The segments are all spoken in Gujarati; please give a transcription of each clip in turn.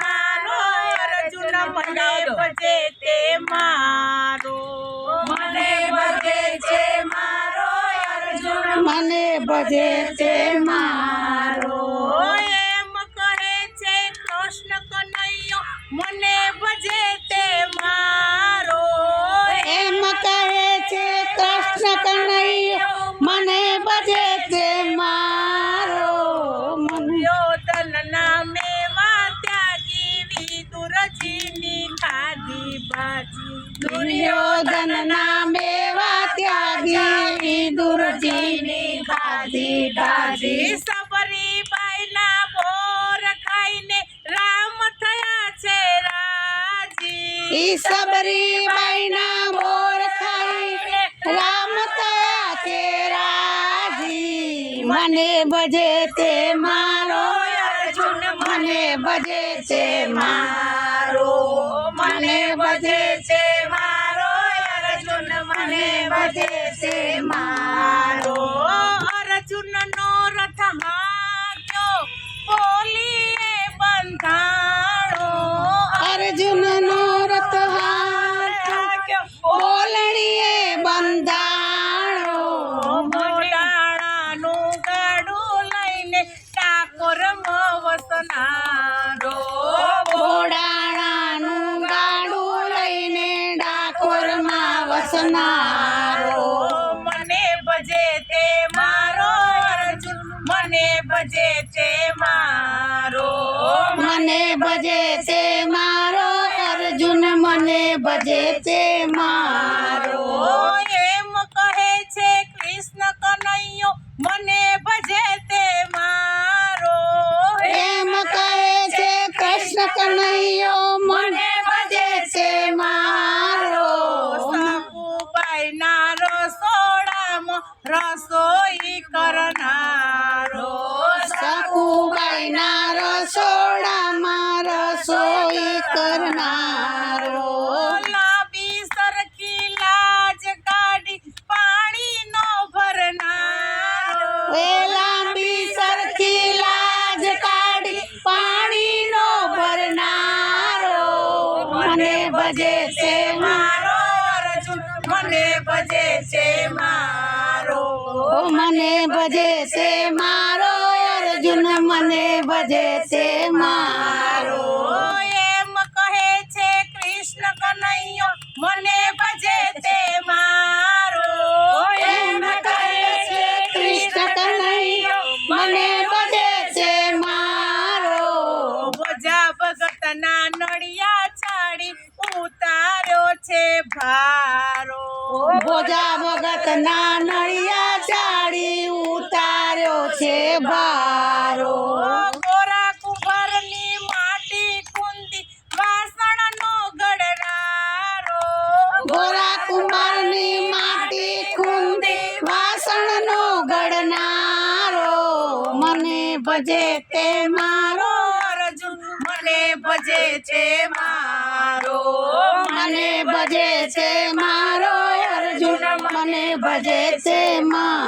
મારો અર્જુન મને ભજે તે મારો. મને ભજે છે મારો અર્જુન. મને ભજે છે મારો. દુર્યોધન નામે ત્યાગી દુર્જીની ખાધી ભાજી સબરીબાઈના બોર ખાઈને રામ થયા છે રાજી. ઈ સબરી બાઈના બોર ખાઈ રામ થયા છે રાજી. મને બજે તે મારો અર્જુન મને બજે છે મારો. મને બજે છે છે મારો. અર્જુન નો રથ હાક્યો બોલીએ બંધાણો. અર્જુન નો રથ હાથ બોલણીએ બંધાણો. મોડાણાનું ગાડું લઈને ટાકોર વસનારો ઘોડાણાનું ગાડું લઈને ડાકોરમાં વસનારો. મને ભજે છે મારો અર્જુન મને ભજે છે મારો. એમ કહે છે કૃષ્ણ કનૈયો મને ભજે તે મારો. એમ કહે છે કૃષ્ણ કનૈયો મને ભજે છે મારો. સાકુબાઈના રસોડામાં રસોઈ કરનારો. સકુબાઈના રસોડામાં રસોઈ કરનારો. લાંબી સરખી લાજ કાઢી પાણીનો ભરનારો. એ લાંબી સરખી લાજ કાઢી પાણીનો ભરનારો. મને બજે છે મારો અર્જુન મને બજે છે મારો. મને બજે છે મારો અર્જુન મને ભજે છે મારો. ભગતના નડિયા છાડી ઉતાર્યો છે ભારો. ભોજા ભગત ના નડિયા ચાડી ઉતાર્યો છે ભારો. ગોરા કુંભરની માટી કુંદી વાસણનો ગડનારો ગોરા માટી કુંદી વાસણનો ગડનારો. મને ભજે તે મારો અર્જુન મને ભજે છે મારો. મને ભજે છે મારો. અર્જુન મને ભજે છે મારો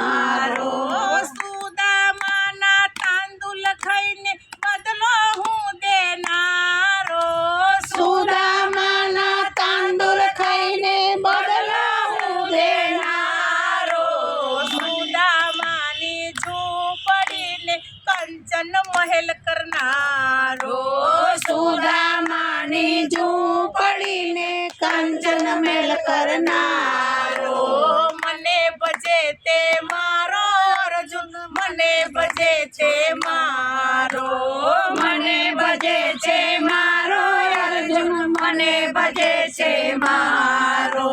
મેલ કરનારો. મને ભજે તે મારો અર્જુન મને ભજે છે મારો. મને ભજે છે મારો અર્જુન મને ભજે છે મારો.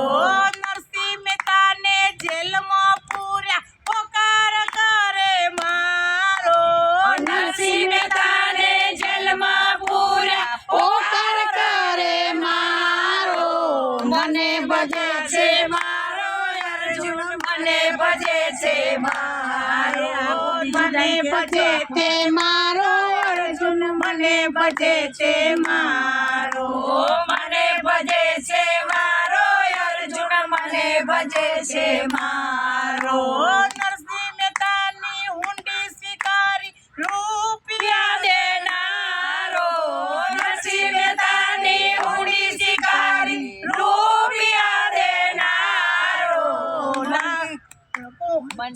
ભજે છે મારો, અર્જુન મને ભજે છે મારો. મને ભજે તે મારો, અર્જુન મને ભજે છે મારો. મને ભજે છે મારો, અર્જુન મને ભજે છે મારો.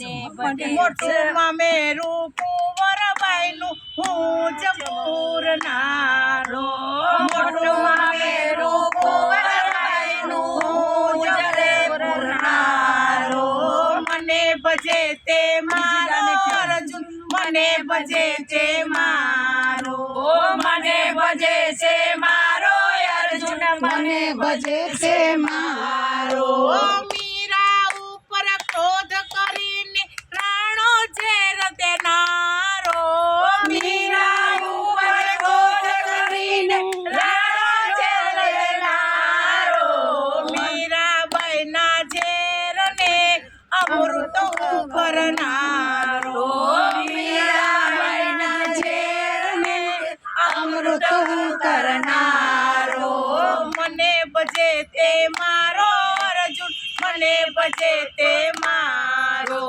મોટું મામેરું કુંવરબાઈનું હું જ પૂરનારો. મોટું મામેરું કુંવરબાઈનું હું જ પૂરનારો. મને ભજે તે મારો અર્જુન મને ભજે તે મારો. ઓ મને ભજે છે મારો અર્જુન મને ભજે છે મારો. અમૃત કરનારો. મને ભજે તે મારો અર્જુન, મને ભજે તે મારો.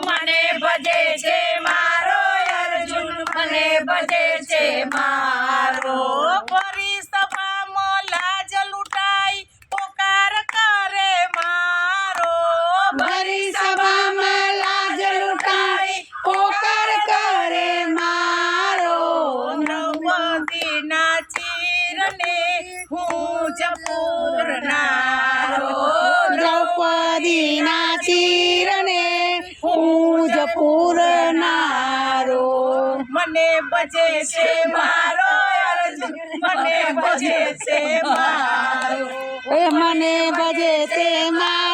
મને બજે છે મારો અર્જુન, મને ભજે છે મારો. દ્રૌપદીના ચીરને હું જ પૂરનારો. મને બજે છે મારો મને બજે છે મારો. મને બજે છે મારો